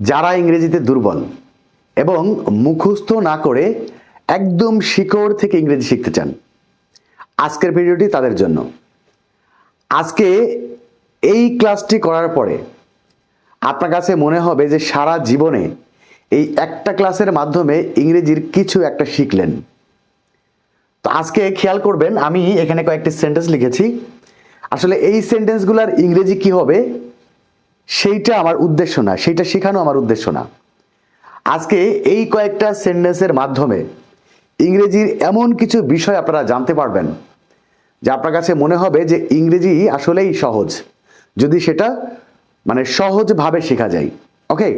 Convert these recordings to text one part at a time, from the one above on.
যারা ইংরেজিতে দুর্বল এবং মুখস্থ না করে একদম শিকড় থেকে ইংরেজি শিখতে চান। আজকের ভিডিওটি তাদের জন্য। আজকে এই ক্লাসটি করার পরে আপনার কাছে মনে হবে যে সারা জীবনে এই একটা ক্লাসের মাধ্যমে ইংরেজির কিছু একটা শিখলেন। তো আজকে খেয়াল করবেন, আমি এখানে কয়েকটি সেন্টেন্স লিখেছি। আসলে এই সেন্টেন্সগুলোর ইংরেজি কি হবে? সেইটা আমার উদ্দেশ্য না, সেইটা শেখানো আমার উদ্দেশ্য না। আজকে এই কয়েকটা সেন্টেন্সের মাধ্যমে ইংরেজির এমন কিছু বিষয় আপনারা জানতে পারবেন, যে আপনার কাছে মনে হবে যে ইংরেজি আসলেই সহজ, যদি সেটা মানে সহজভাবে শেখা যায়। ওকে?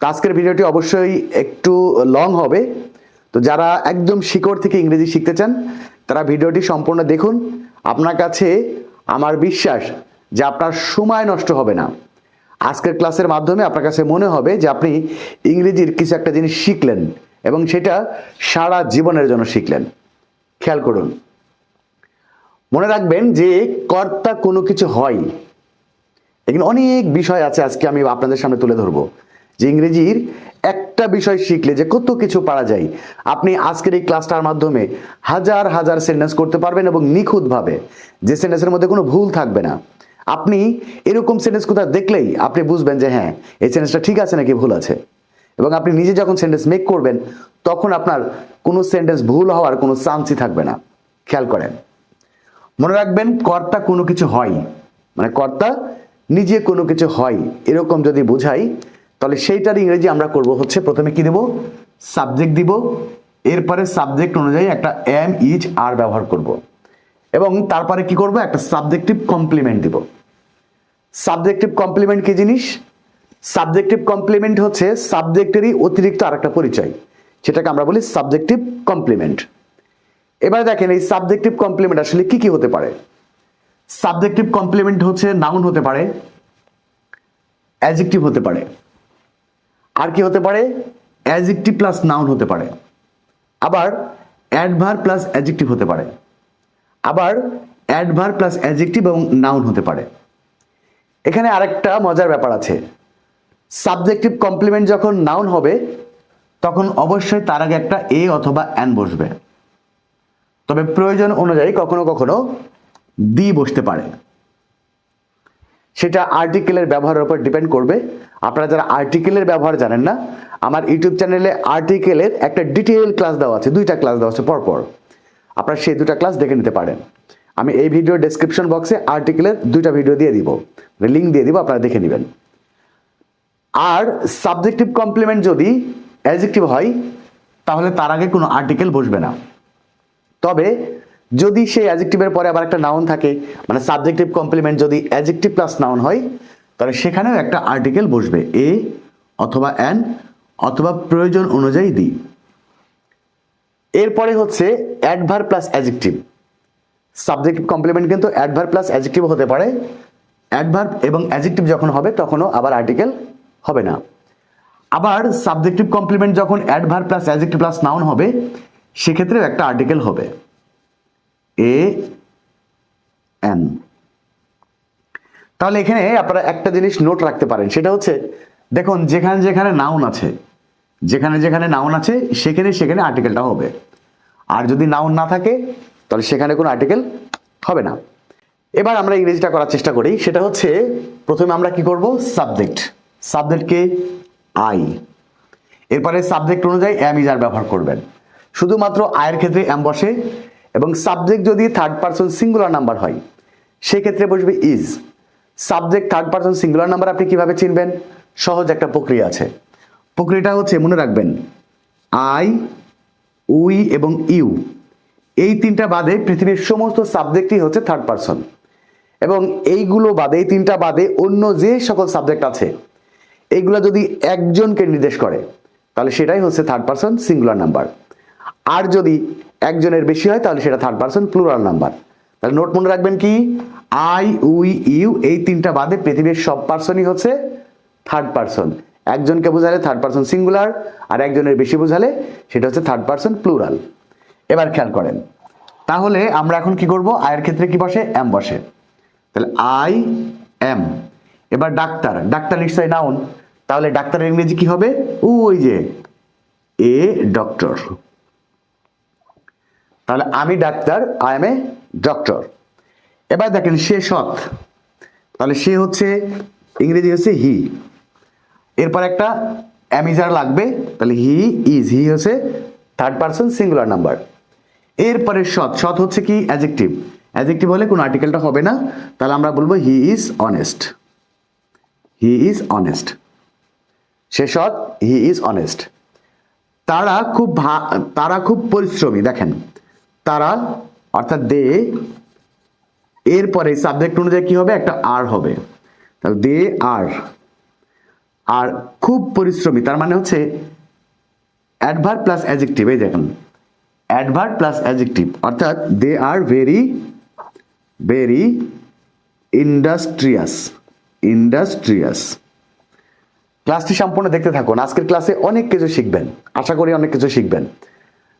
তো আজকের ভিডিওটি অবশ্যই একটু লং হবে। তো যারা একদম শিকড় থেকে ইংরেজি শিখতে চান, তারা ভিডিওটি সম্পূর্ণ দেখুন। আপনার কাছে আমার বিশ্বাস যে আপনার সময় নষ্ট হবে না। আজকের ক্লাসের মাধ্যমে আপনার কাছে মনে হবে যে আপনি ইংরেজির কিছু একটা জিনিস শিখলেন এবং সেটা সারা জীবনের জন্য শিখলেন। খেয়াল করুন। মনে রাখবেন যে কর্তা কোনো কিছু হয়। এখানে অনেক বিষয় আছে আজকে আমি আপনাদের সামনে তুলে ধরবো। যে ইংরেজির একটা বিষয় শিখলে যে কত কিছু পারা যায়। আপনি আজকের এই ক্লাসটার মাধ্যমে হাজার হাজার সেন্টেন্স করতে পারবেন এবং নিখুঁতভাবে। যে সেন্টেন্সের মধ্যে কোনো ভুল থাকবে না। আপনি এরকম সেন্টেন্স কোথাও দেখলেই আপনি বুঝবেন যে হ্যাঁ এই সেন্টেন্সটা ঠিক আছে নাকি ভুল আছে। এবং আপনি নিজে যখন সেন্টেন্স মেক করবেন, তখন আপনার কোনো সেন্টেন্স ভুল হওয়ার কোনো চান্সই থাকবে না। খেয়াল করেন। মনে রাখবেন, কর্তা কোনো কিছু হয়। মানে কর্তা নিজে কোনো কিছু হয়। এরকম যদি বোঝাই, তাহলে সেইটার ইংরেজি আমরা করব হচ্ছে প্রথমে কি দেব? সাবজেক্ট দিব। এরপরে সাবজেক্ট অনুযায়ী একটা এম ইজ আর ব্যবহার করব। এবং তারপরে কি করব? একটা সাবজেক্টিভ কমপ্লিমেন্ট দিব। সাবজেক্টিভ কমপ্লিমেন্ট কি জিনিস? সাবজেক্টিভ কমপ্লিমেন্ট হচ্ছে সাবজেক্টেরই অতিরিক্ত আরেকটা পরিচয় সেটাকে আমরা বলি সাবজেক্টিভ কমপ্লিমেন্ট এবার দেখেন এই সাবজেক্টিভ কমপ্লিমেন্ট আসলে কি কি হতে পারে? সাবজেক্টিভ কমপ্লিমেন্ট হচ্ছে নাউন হতে পারে অ্যাজেক্টিভ হতে পারে। আর কি হতে পারে? অ্যাজেক্টিভ প্লাস নাউন হতে পারে। আবার অ্যাডভার প্লাস অ্যাজেক্টিভ হতে পারে। আবার অ্যাডভার প্লাস অ্যাজেক্টিভ এবং নাউন হতে পারে। এখানে আরেকটা মজার ব্যাপার আছে। সাবজেক্টিভ কমপ্লিমেন্ট যখন নাউন হবে, তখন অবশ্যই তার আগে একটা এ অথবা অ্যান বসবে। তবে প্রয়োজন অনুযায়ী কখনো কখনো দি বসতে পারে। সেটা আর্টিকেলের ব্যবহারের উপর ডিপেন্ড করবে। আপনারা যারা আর্টিকেলের ব্যবহার জানেন না, আমার ইউটিউব চ্যানেলে আর্টিকেলের একটা ডিটেল ক্লাস দেওয়া আছে, দুইটা ক্লাস দেওয়া আছে পরপর। আপনারা সেই দুটা ক্লাস দেখে নিতে পারেন। আমি এই ভিডিও ডেসক্রিপশন বক্সে আর্টিকেলের দুইটা ভিডিও দিয়ে দিব। লিঙ্ক দিয়ে দিব, আপনারা দেখে নেবেন। আর সাবজেক্টিভ কমপ্লিমেন্ট যদি অ্যাজেক্টিভ হয়, তাহলে তার আগে কোনো আর্টিকেল বসবে না। তবে যদি সেই অ্যাজেক্টিভের পরে আবার একটা নাউন থাকে মানে সাবজেক্টিভ কমপ্লিমেন্ট যদি অ্যাজেক্টিভ প্লাস নাউন হয়, তাহলে সেখানেও একটা আর্টিকেল বসবে। এ অথবা অ্যান অথবা প্রয়োজন অনুযায়ী দি এরপরে হচ্ছে adverb plus adjective subjective complement কিন্তু অ্যাডভার প্লাস অ্যাজেক্টিভ হতে পারে। অ্যাডভার্ব এবং অ্যাজেক্টিভ যখন হবে, তখনও আবার আর্টিকেল হবে না। আবার সাবজেক্টিভ কমপ্লিমেন্ট যখন adverb plus adjective plus noun হবে সেক্ষেত্রে একটা আর্টিকেল হবে। এ এন তাহলে এখানে আপনারা একটা জিনিস নোট রাখতে পারেন, সেটা হচ্ছে, দেখুন, যেখানে যেখানে নাউন আছে যেখানে যেখানে নাউন আছে, সেখানে সেখানে আর্টিকেলটা হবে। আর যদি নাউন না থাকে, তাহলে সেখানে কোনো আর্টিকেল হবে না। এবার আমরা ইংরেজিটা করার চেষ্টা করি। সেটা হচ্ছে, প্রথমে আমরা কি করব? সাবজেক্ট সাবজেক্টকে আই এরপরে সাবজেক্ট অনুযায়ী অ্যাম ইজ আর ব্যবহার করবেন। শুধুমাত্র আয়ের ক্ষেত্রে অ্যাম বসে, এবং সাবজেক্ট যদি থার্ড পারসন সিঙ্গুলার নাম্বার হয়, সেক্ষেত্রে বসবে is subject third person singular number আপনি কীভাবে চিনবেন? সহজ একটা প্রক্রিয়া আছে। প্রক্রিয়াটা হচ্ছে মনে রাখবেন আই উই এবং ইউ এই তিনটা বাদে পৃথিবীর সমস্ত সাবজেক্টই হচ্ছে থার্ড পারসন এবং এইগুলো বাদে, এই তিনটা বাদে অন্য যে সকল সাবজেক্ট আছে এইগুলো যদি একজনকে নির্দেশ করে, তাহলে সেটাই হচ্ছে থার্ড পারসন সিঙ্গুলার নাম্বার আর যদি একজনের বেশি হয়, তাহলে সেটা থার্ড পারসন প্লুরাল নাম্বার তাহলে নোট মনে রাখবেন কি? আই উই ইউ এই তিনটা বাদে পৃথিবীর সব পার্সনই হচ্ছে থার্ড পারসন একজনকে বোঝালে থার্ড পারসন সিঙ্গুলার আর একজনের বেশি বোঝালে সেটা হচ্ছে থার্ড পারসন প্লুরাল এবার খেয়াল করেন, তাহলে আমরা এখন কি করব? আয়ের ক্ষেত্রে কি বসে? এম বসে। তাহলে আই এম এবার ডাক্তার ডাক্তার নিশ্চয়ই নাউন তাহলে ডাক্তারের ইংরেজি কি হবে? ওই যে এ ডক্টর তাহলে আমি ডাক্তার আই এম এ ডক্টর এবার দেখেন, সে সৎ। তাহলে সে হচ্ছে, ইংরেজি হচ্ছে হি এরপর একটা অ্যামিজার লাগবে, তাহলে হি ইজ হি হচ্ছে থার্ড পার্সন সিঙ্গুলার নাম্বার এরপরে সৎ সৎ হচ্ছে কি? অ্যাজেক্টিভ অ্যাজেক্টিভ হলে কোনো আর্টিকেলটা হবে না, তাহলে আমরা বলব he is honest he is honest সে সৎ হি ইজ অনেস্ট তারা খুব তারা খুব পরিশ্রমী, দেখেন। তারা, অর্থাৎ দে এরপরে সাবজেক্ট অনুযায়ী কি হবে? একটা আর হবে। তাহলে দে আর আর খুব পরিশ্রমী, তার মানে হচ্ছে অ্যাডভার্ব প্লাস অ্যাজেক্টিভ এই দেখেন। অ্যাডভার্ব প্লাস অ্যাজেক্টিভ অর্থাৎ they are very very industrious industrious ক্লাসটি সম্পূর্ণ দেখতে থাকুন, আজকের ক্লাসে অনেক কিছু শিখবেন, আশা করি অনেক কিছু শিখবেন।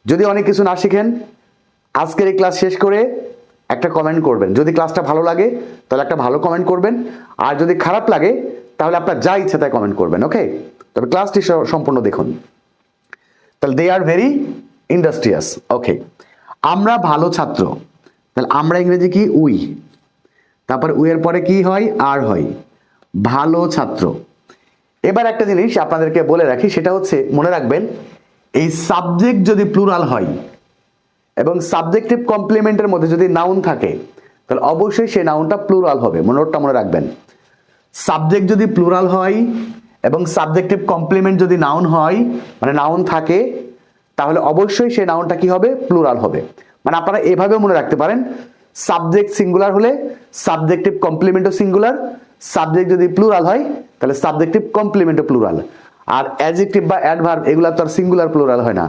যদি অনেক কিছু না শিখেন, আজকের এই ক্লাস শেষ করে একটা কমেন্ট করবেন। যদি ক্লাসটা ভালো লাগে, তাহলে একটা ভালো কমেন্ট করবেন। আর যদি খারাপ লাগে তাহলে আপনার যা ইচ্ছে তাই কমেন্ট করবেন ওকে তবে ক্লাসটি সম্পূর্ণ দেখুন। তাহলে দে আর ভেরি ইন্ডাস্ট্রিয়াস ওকে আমরা ভালো ছাত্র, তাহলে আমরা ইংরেজি কি? উই। তারপর উইয়ের পরে কি হয়? আর হয়। ভালো ছাত্র। এবার একটা জিনিস আপনাদেরকে বলে রাখি, সেটা হচ্ছে, মনে রাখবেন, এই সাবজেক্ট যদি প্লুরাল হয় এবং সাবজেক্টিভ কমপ্লিমেন্টের মধ্যে যদি নাউন থাকে, তাহলে অবশ্যই সেই নাউনটা প্লুরাল হবে। মনোটটা মনে রাখবেন। সাবজেক্ট যদি প্লুরাল হয় এবং সাবজেক্টিভ কমপ্লিমেন্ট যদি নাউন হয় মানে নাউন থাকে, তাহলে অবশ্যই সেই নাউনটা কি হবে? প্লুরাল হবে। মানে আপনারা এভাবে মনে রাখতে পারেন, সাবজেক্ট সিঙ্গুলার হলে সাবজেক্টিভ কমপ্লিমেন্টও সিঙ্গুলার, সাবজেক্ট যদি প্লুরাল হয়, তাহলে সাবজেক্টিভ কমপ্লিমেন্টও প্লুরাল। আর অ্যাডজেক্টিভ বা অ্যাডভার্ব, এগুলো তো আর সিঙ্গুলার প্লুরাল হয় না।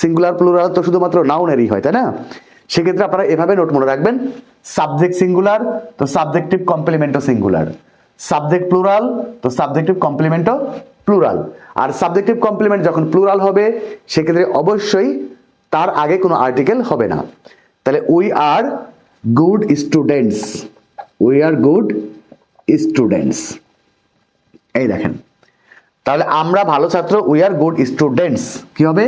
সিঙ্গুলার প্লুরাল তো শুধুমাত্র নাউনেরই হয়, তাই না? সেক্ষেত্রে আপনারা এভাবে নোট মনে রাখবেন, সাবজেক্ট সিঙ্গুলার তো সাবজেক্টিভ কমপ্লিমেন্টও সিঙ্গুলার। সাবজেক্ট প্লুরাল, তো সাবজেক্টিভ কমপ্লিমেন্টও প্লুরাল। আর সাবজেক্টিভ কমপ্লিমেন্ট যখন প্লুরাল হবে, সেক্ষেত্রে অবশ্যই তার আগে কোনো আর্টিকেল হবে না। তাহলে we are good students we are good students এই দেখেন। তাহলে আমরা ভালো ছাত্র উই আর গুড স্টুডেন্টস কি হবে?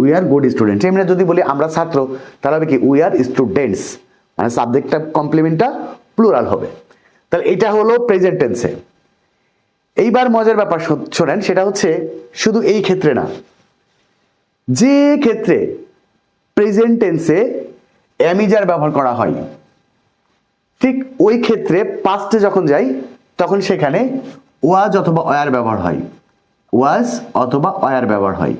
উই আর গুড স্টুডেন্টস এমনি যদি বলি আমরা ছাত্র, তাহলে হবে কি উই আর স্টুডেন্টস মানে সাবজেক্টটা, কমপ্লিমেন্টটা প্লুরাল হবে। তাহলে এটা হলো প্রেজেন্ট টেন্সে এইবার মজার ব্যাপার শোনেন, সেটা হচ্ছে শুধু এই ক্ষেত্রে না। যে ক্ষেত্রে প্রেজেন্ট টেন্সে অ্যামিজার ব্যবহার করা হয়, ঠিক ওই ক্ষেত্রে পাস্টে যখন যাই, তখন সেখানে ওয়াজ অথবা অয়ার ব্যবহার হয়। ওয়াজ অথবা অয়ার ব্যবহার হয়।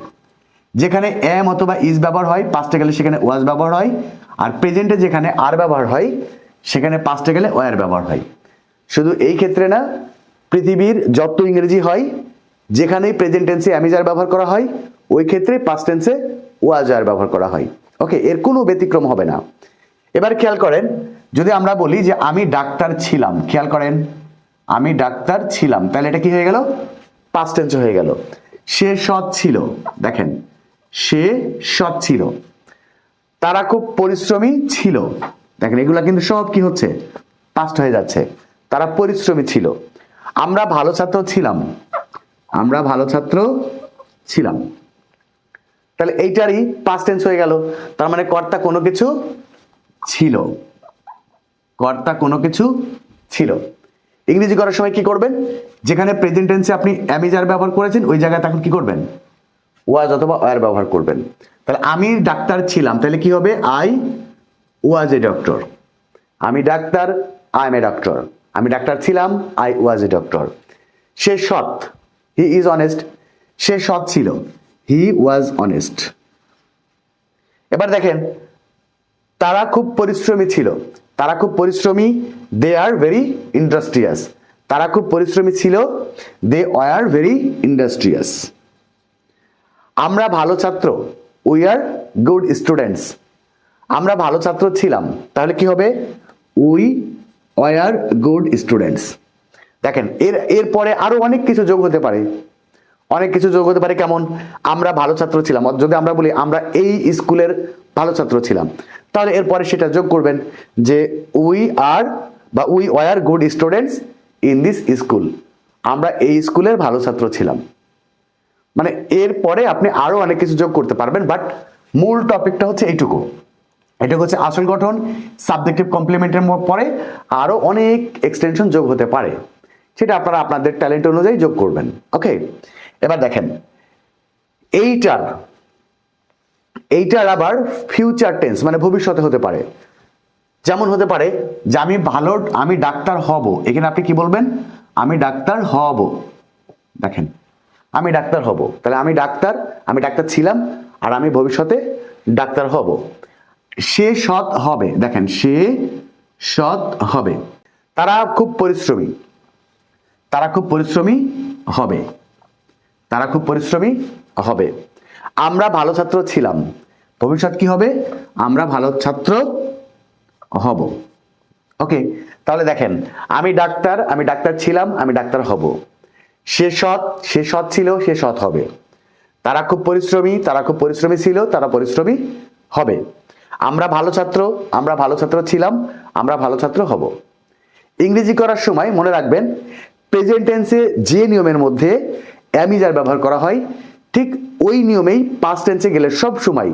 যেখানে এম অথবা ইজ ব্যবহার হয় পাস্টে গেলে সেখানে ওয়াজ ব্যবহার হয়। আর প্রেজেন্টে যেখানে আর ব্যবহার হয়, সেখানে পাস্টে গেলে ওয়ার ব্যবহার হয়। শুধু এই ক্ষেত্রে না, পৃথিবীর যত ইংরেজি হয়, যেখানেই প্রেজেন্ট টেন্সে অ্যামিজার ব্যবহার করা হয়, ওই ক্ষেত্রে পাস্ট টেন্সে ওয়াজার ব্যবহার করা হয়। ওকে এর কোনো ব্যতিক্রম হবে না। এবার খেয়াল করেন, যদি আমরা বলি যে আমি ডাক্তার ছিলাম, খেয়াল করেন, আমি ডাক্তার ছিলাম, তাহলে এটা কি হয়ে গেল? পাস্ট টেন্স হয়ে গেল। সে সৎ ছিল, দেখেন, সে সৎ ছিল। তারা খুব পরিশ্রমী ছিল। দেখেন, এগুলা কিন্তু সব কি হচ্ছে? পাস্ট হয়ে যাচ্ছে। তারা পরিশ্রমী ছিল। আমরা ভালো ছাত্র ছিলাম। আমরা ভালো ছাত্র ছিলাম। তাহলে এইটারই পাস্ট টেন্স হয়ে গেল। তার মানে কর্তা কোনো কিছু ছিল। কর্তা কোনো কিছু ছিল। ইংরেজি করার সময় কি করবেন? যেখানে প্রেজেন্ট টেন্সে আপনি অ্যামিজার ব্যবহার করেছেন, ওই জায়গায় তখন কি করবেন? ওয়াজ অথবা ওয়ার ব্যবহার করবেন। তাহলে আমি ডাক্তার ছিলাম। তাহলে কি হবে? আই ওয়াজ এ ডক্টর আমি ডাক্তার আই এম এ ডক্টর আমি ডাক্তার ছিলাম আই ওয়াজ এ ডক্টর সে সৎ হি ইজ অনেস্ট সে সৎ ছিল হি ওয়াজ অনেস্ট এবার দেখেন, তারা খুব পরিশ্রমী ছিল। তারা খুব পরিশ্রমী দে আর ভেরি ইন্ডাস্ট্রিয়াস তারা খুব পরিশ্রমী ছিল দে আর ভেরি ইন্ডাস্ট্রিয়াস আমরা ভালো ছাত্র উই আর গুড স্টুডেন্টস আমরা ভালো ছাত্র ছিলাম, তাহলে কি হবে? উই আর গুড স্টুডেন্টস দেখেন, এর, এরপরে আরও অনেক কিছু যোগ হতে পারে। অনেক কিছু যোগ হতে পারে কেমন? আমরা ভালো ছাত্র ছিলাম। যদি আমরা বলি আমরা এই স্কুলের ভালো ছাত্র ছিলাম, তাহলে এরপরে সেটা যোগ করবেন যে উই আর বা we were good students in this school আমরা এই স্কুলের ভালো ছাত্র ছিলাম। মানে এরপরে আপনি আরও অনেক কিছু যোগ করতে পারবেন বাট মূল টপিকটা হচ্ছে এইটুকু। এটা হচ্ছে আসল গঠন সাবজেক্টিভ কমপ্লিমেন্টের পরে আরও অনেক এক্সটেনশন যোগ হতে পারে। সেটা আপনারা আপনাদের ট্যালেন্ট অনুযায়ী যোগ করবেন। ওকে এবার দেখেন, এইটার এইটার আবার ফিউচার টেন্স মানে ভবিষ্যতে হতে পারে। যেমন হতে পারে যে আমি ভালো, আমি ডাক্তার হব। এখানে আপনি কি বলবেন? আমি ডাক্তার হব। দেখেন, আমি ডাক্তার হব। তাহলে আমি ডাক্তার আমি ডাক্তার ছিলাম, আর আমি ভবিষ্যতে ডাক্তার হব। সে সৎ হবে। দেখেন, সে সৎ হবে। তারা খুব পরিশ্রমী। তারা খুব পরিশ্রমী হবে। তারা খুব পরিশ্রমী হবে। আমরা ভালো ছাত্র ছিলাম। ভবিষ্যৎ কি হবে? আমরা ভালো ছাত্র হব। ওকে তাহলে দেখেন, আমি ডাক্তার আমি ডাক্তার ছিলাম, আমি ডাক্তার হব। সে সৎ সে সৎ ছিল, সে সৎ হবে। তারা খুব পরিশ্রমী, তারা খুব পরিশ্রমী ছিল, তারা পরিশ্রমী হবে। আমরা ভালো ছাত্র, আমরা ভালো ছাত্র ছিলাম, আমরা ভালো ছাত্র হব। ইংরেজি করার সময় মনে রাখবেন প্রেজেন্ট টেন্সে যে নিয়মের মধ্যে অ্যামিজার ব্যবহার করা হয়, ঠিক ওই নিয়মেই পাস্ট টেন্সে গেলে সব সময়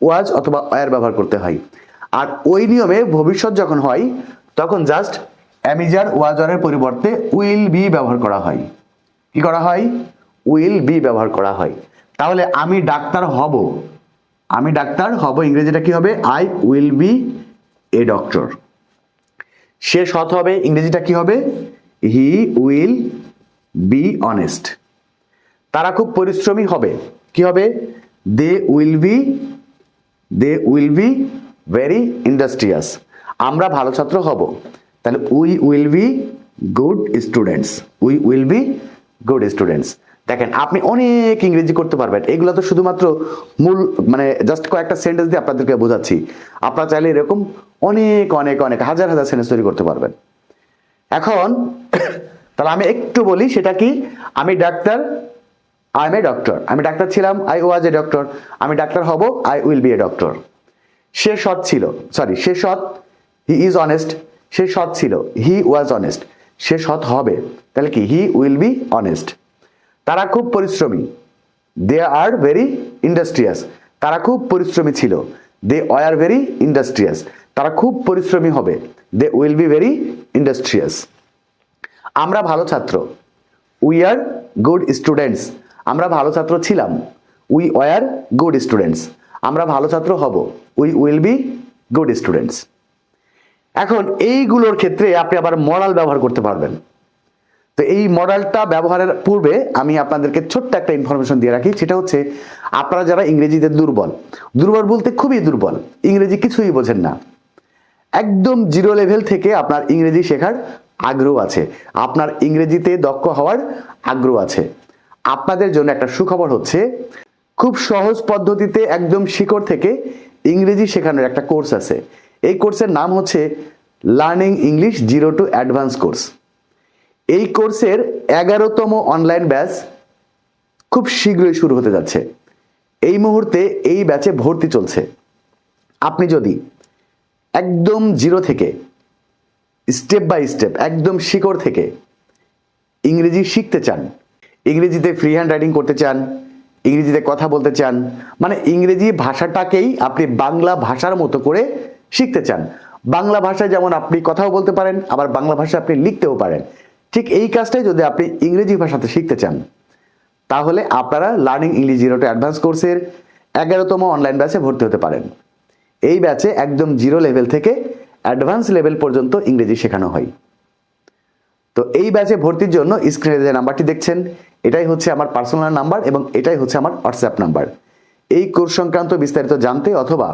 ওয়াজ অথবা ওয়ার ব্যবহার করতে হয়। আর ওই নিয়মে ভবিষ্যৎ যখন হয়, তখন জাস্ট অ্যামিজার ওয়াজারের পরিবর্তে উইল বি ব্যবহার করা হয়। কি করা হয়? উইল বি ব্যবহার করা হয়। তাহলে আমি ডাক্তার হব। আমি ডাক্তার, হব ইংরেজিটা কি হবে? I will be a doctor সে সৎ হবে, ইংরেজিটা কি হবে? হি উইল বি অনেস্ট তারা খুব পরিশ্রমী হবে। কি হবে? They will be they will be very industrious আমরা ভালো ছাত্র হব। তাহলে we will be good students we will be good students দেখেন, আপনি অনেক ইংরেজি করতে পারবেন। এগুলো তো শুধুমাত্র মূল মানে জাস্ট কয়েকটা সেন্টেন্স দিয়ে আপনাদেরকে বোঝাচ্ছি। আপনারা চাইলে এরকম অনেক অনেক অনেক, হাজার হাজার সেন্টেন্স তৈরি করতে পারবেন। এখন, তাহলে আমি একটু বলি, সেটা কি? আমি ডাক্তার আই এম এ ডক্টর আমি ডাক্তার ছিলাম আই ওয়াজ এ ডক্টর আমি ডাক্তার হব I will be a doctor সে সৎ ছিল। সরি সে সৎ হি ইজ অনেস্ট সে সৎ ছিল। হি ওয়াজ অনেস্ট সে সৎ হবে। তাহলে কি? হি উইল বি অনেস্ট তারা খুব পরিশ্রমী। দে আর ভেরি ইন্ডাস্ট্রিয়াস তারা খুব পরিশ্রমী ছিল। দে আর ভেরি ইন্ডাস্ট্রিয়াস তারা খুব পরিশ্রমী হবে। They will be very industrious আমরা ভালো ছাত্র। উই আর গুড স্টুডেন্টস আমরা ভালো ছাত্র ছিলাম। উই ওয়ার গুড স্টুডেন্টস আমরা ভালো ছাত্র হব। We will be good students এখন এইগুলোর ক্ষেত্রে আপনি আবার মরাল ব্যবহার করতে পারবেন। তো এই মডেলটা ব্যবহারের পূর্বে আমি আপনাদেরকে ছোট্ট একটা ইনফরমেশন দিয়ে রাখি, সেটা হচ্ছে আপনারা যারা ইংরেজিতে দুর্বল দুর্বল বলতে খুবই দুর্বল, ইংরেজি কিছুই বোঝেন না। একদম জিরো লেভেল থেকে আপনার ইংরেজি শেখার আগ্রহ আছে, আপনার ইংরেজিতে দক্ষ হওয়ার আগ্রহ আছে। আপনাদের জন্য একটা সুখবর হচ্ছে, খুব সহজ পদ্ধতিতে একদম শিকড় থেকে ইংরেজি শেখানোর একটা কোর্স আছে। এই কোর্সের নাম হচ্ছে learning English zero to advance course এই কোর্সের এগারোতম অনলাইন ব্যাচ খুব শীঘ্রই শুরু হতে যাচ্ছে। এই মুহূর্তে এই ব্যাচে ভর্তি চলছে। আপনি যদি একদম জিরো থেকে স্টেপ বাই স্টেপ একদম শিকড় থেকে ইংরেজি শিখতে চান, ইংরেজিতে ফ্রি হ্যান্ড রাইটিং করতে চান, ইংরেজিতে কথা বলতে চান মানে ইংরেজি ভাষাটাকেই আপনি বাংলা ভাষার মতো করে শিখতে চান। বাংলা ভাষায় যেমন আপনি কথাও বলতে পারেন, আবার বাংলা ভাষায় আপনি লিখতেও পারেন। ঠিক এই কাজটাই যদি আপনি ইংরেজি ভাষাতে শিখতে চান, তাহলে আপনারা learning English zero to advance কোর্সের এগারোতম অনলাইন ব্যাচে ভর্তি হতে পারেন। এই ব্যাচে একদম জিরো লেভেল থেকে অ্যাডভান্স লেভেল পর্যন্ত ইংরেজি শেখানো হয়। তো এই ব্যাচে ভর্তির জন্য স্ক্রিনে যে নাম্বারটি দেখছেন, এটাই হচ্ছে আমার পার্সোনাল নাম্বার এবং এটাই হচ্ছে আমার হোয়াটসঅ্যাপ নাম্বার এই কোর্স সংক্রান্ত বিস্তারিত জানতে অথবা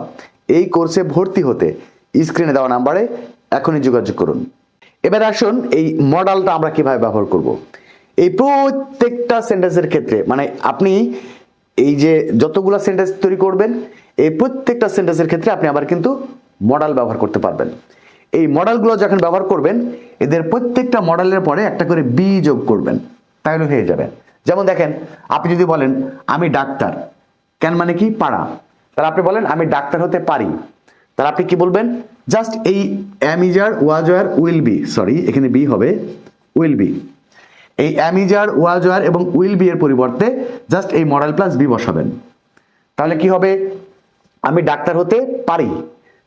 এই কোর্সে ভর্তি হতে স্ক্রিনে দেওয়া নাম্বারে এখনই যোগাযোগ করুন। এবার আসুন এই মডেলটা আমরা কীভাবে ব্যবহার করব। এই প্রত্যেকটা সেন্টেন্সের ক্ষেত্রে মানে আপনি এই যে যতগুলো সেন্টেন্স তৈরি করবেন, এই প্রত্যেকটা সেন্টেন্সের ক্ষেত্রে আপনি আবার কিন্তু মডেল ব্যবহার করতে পারবেন। এই মডেলগুলো যখন ব্যবহার করবেন, এদের প্রত্যেকটা মডেলের পরে একটা করে বি যোগ করবেন, তাহলে হয়ে যাবে। যেমন দেখেন, আপনি যদি বলেন, আমি ডাক্তার। কেন মানে কি? পারা তাহলে আপনি বলেন, আমি ডাক্তার হতে পারি। তাহলে আপনি কি বলবেন? জাস্ট এই am is are was were will be sorry এখানে বি হবে উইল বি এই am is are was were এবং উইল বি এর পরিবর্তে জাস্ট এই মডেল প্লাস বি বসাবেন। তাহলে কি হবে? আমি ডাক্তার হতে পারি,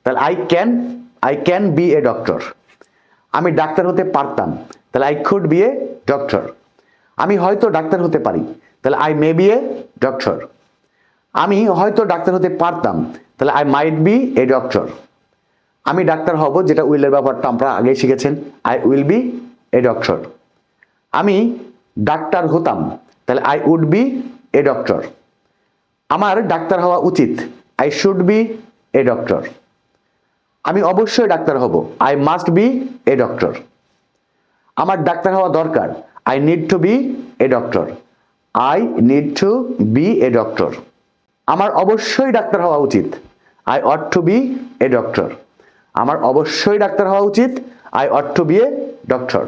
তাহলে I can I can be a doctor আমি ডাক্তার হতে পারতাম, তাহলে I could be a doctor আমি হয়তো ডাক্তার হতে পারি, তাহলে I may be a doctor আমি হয়তো ডাক্তার হতে পারতাম, তাহলে I might be a doctor আমি ডাক্তার হব যেটা উইলের ব্যাপারটা আমরা আগেই শিখেছেন I will be a doctor আমি ডাক্তার হতাম, তাহলে I would be a doctor আমার ডাক্তার হওয়া উচিত I should be a doctor আমি অবশ্যই ডাক্তার হব I must be a doctor আমার ডাক্তার হওয়া দরকার I need to be a doctor I need to be a doctor আমার অবশ্যই ডাক্তার হওয়া উচিত। I ought to be a doctor আমার অবশ্যই ডাক্তার হওয়া উচিত। I ought to be a doctor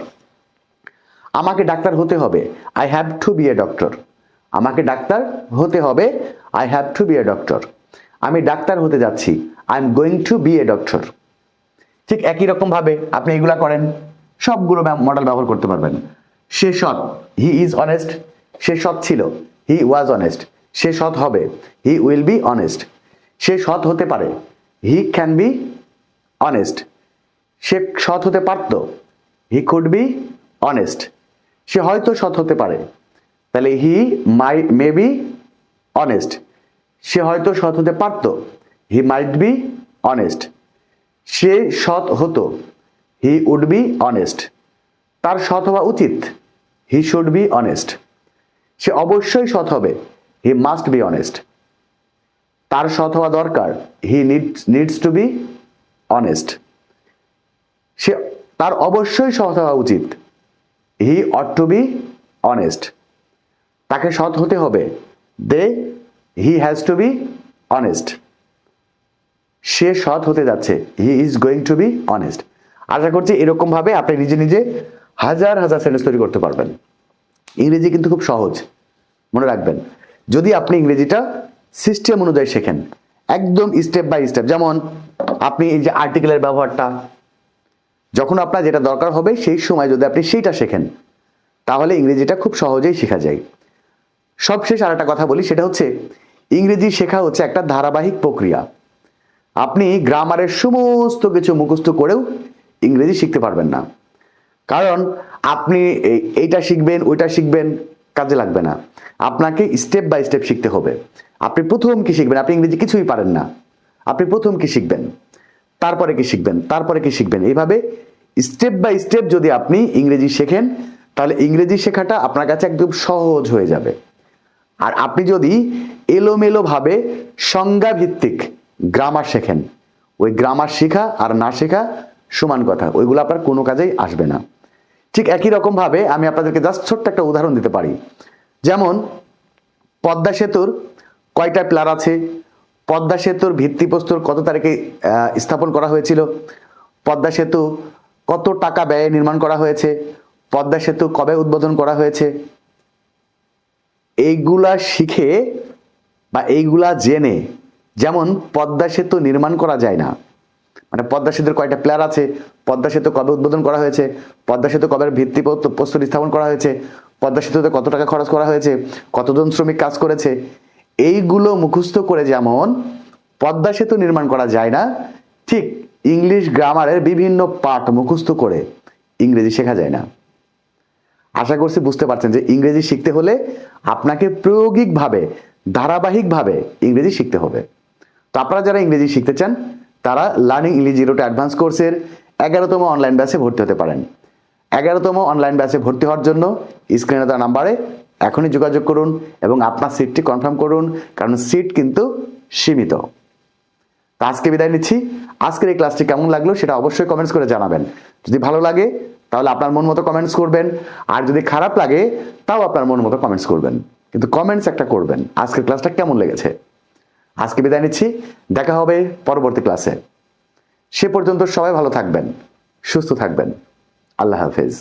আমাকে ডাক্তার হতে হবে। I have to be a doctor আমাকে ডাক্তার হতে হবে। I have to be a doctor আমি ডাক্তার হতে যাচ্ছি। I am going to be a doctor ঠিক একই রকম ভাবে আপনি এগুলা করেন। সবগুলো মডেল ব্যবহার করতে পারবেন। সে সৎ। হি ইজ অনেস্ট সে সৎ ছিল। হি ওয়াজ অনেস্ট সে সৎ হবে। হি উইল বি অনেস্ট সে সৎ হতে পারে। হি ক্যান বি অনেস্ট সে সৎ হতে পারত। হি কুড বি অনেস্ট সে হয়তো সৎ হতে পারে। তাহলে হি মাই মে বি অনেস্ট সে হয়তো সৎ হতে পারত। হি মাইট বি অনেস্ট সে সৎ হতো। হি উড বি অনেস্ট তার সৎ হওয়া উচিত। হি শুড বি অনেস্ট সে অবশ্যই সৎ হবে। হি মাস্ট বি অনেস্ট তার সৎ হওয়া দরকার। He needs needs to be honest সে, তার অবশ্যই সৎ হওয়া উচিত। He ought to be honest তাকে সৎ হতে হবে। They he has to be honest সে সৎ হতে যাচ্ছে। He is going to be honest আশা করছি এরকমভাবে আপনি নিজে নিজে হাজার হাজার সেন্টেন্স তৈরি করতে পারবেন। ইংরেজি কিন্তু খুব সহজ। মনে রাখবেন। যদি আপনি ইংরেজিটা সিস্টেম অনুযায়ী শেখেন, একদম স্টেপ বাই স্টেপ যেমন আপনি এই যে আর্টিকেলের ব্যবহারটা, যখন আপনার যেটা দরকার হবে সেই সময় যদি আপনি সেইটা শেখেন, তাহলে ইংরেজিটা খুব সহজেই শেখা যায়। সবশেষ আর একটা কথা বলি, সেটা হচ্ছে ইংরেজি শেখা হচ্ছে একটা ধারাবাহিক প্রক্রিয়া। আপনি গ্রামারের সমস্ত কিছু মুখস্থ করেও ইংরেজি শিখতে পারবেন না। কারণ আপনি এই- এইটা শিখবেন, ওইটা শিখবেন কাজে লাগবে না। আপনাকে স্টেপ বাই স্টেপ শিখতে হবে। আপনি প্রথম কি শিখবেন? আপনি ইংরেজি কিছুই পারেন না। আপনি প্রথম কি শিখবেন? তারপরে কি শিখবেন? তারপরে কি শিখবেন? এইভাবে স্টেপ বাই স্টেপ যদি আপনি ইংরেজি শেখেন, তাহলে ইংরেজি শেখাটা আপনার কাছে একদম সহজ হয়ে যাবে। আর আপনি যদি এলোমেলোভাবে সংজ্ঞা ভিত্তিক গ্রামার শেখেন, ওই গ্রামার শেখা আর না শেখা সমান কথা, ওইগুলো আপনার কোনো কাজেই আসবে না। ঠিক একই রকম ভাবে আমি আপনাদেরকে জাস্ট ছোট্ট একটা উদাহরণ দিতে পারি। যেমন, পদ্মা সেতুর কয়টা প্লার আছে? পদ্মা সেতুর ভিত্তিপ্রস্তর কত তারিখে স্থাপন করা হয়েছিল? পদ্মা সেতু কত টাকা ব্যয়ে নির্মাণ করা হয়েছে? পদ্মা সেতু কবে উদ্বোধন করা হয়েছে? এইগুলা শিখে বা এইগুলা জেনে, যেমন পদ্মা সেতু নির্মাণ করা যায় না মানে পদ্মা সেতুর কয়টা প্লেয়ার আছে? পদ্মা সেতু কবে উদ্বোধন করা হয়েছে? পদ্মা সেতু কবে ভিত্তি প্রস্ত- প্রস্তর স্থাপন করা হয়েছে? পদ্মা সেতুতে কত টাকা খরচ করা হয়েছে? কতজন শ্রমিক কাজ করেছে? এইগুলো মুখস্থ করে যেমন পদ্মা সেতু নির্মাণ করা যায় না, ঠিক ইংলিশ গ্রামারের বিভিন্ন পাঠ মুখস্থ করে ইংরেজি শেখা যায় না। আশা করছি বুঝতে পারছেন যে ইংরেজি শিখতে হলে আপনাকে প্রায়োগিকভাবে, ধারাবাহিকভাবে ইংরেজি শিখতে হবে। তো আপনারা যারা ইংরেজি শিখতে চান তারা learning English zero to advance কোর্সের এগারোতম অনলাইন ব্যাচে ভর্তি হতে পারেন। এগারোতম অনলাইন ব্যাচে ভর্তি হওয়ার জন্য স্ক্রিনে দেওয়া নাম্বারে এখনই যোগাযোগ করুন এবং আপনার সিটটি কনফার্ম করুন, কারণ সিট কিন্তু সীমিত। তো আজকে বিদায় নিচ্ছি। আজকের এই ক্লাসটি কেমন লাগল সেটা অবশ্যই কমেন্টস করে জানাবেন। যদি ভালো লাগে, তাহলে আপনার মন মতো কমেন্টস করবেন। আর যদি খারাপ লাগে, তাও আপনার মন মতো কমেন্টস করবেন। কিন্তু কমেন্টস একটা করবেন। আজকের ক্লাসটা কেমন লেগেছে? আজকে বিদায় নিচ্ছি। দেখা হবে পরবর্তী ক্লাসে। সে পর্যন্ত সবাই ভালো থাকবেন, সুস্থ থাকবেন। আল্লাহ হাফেজ।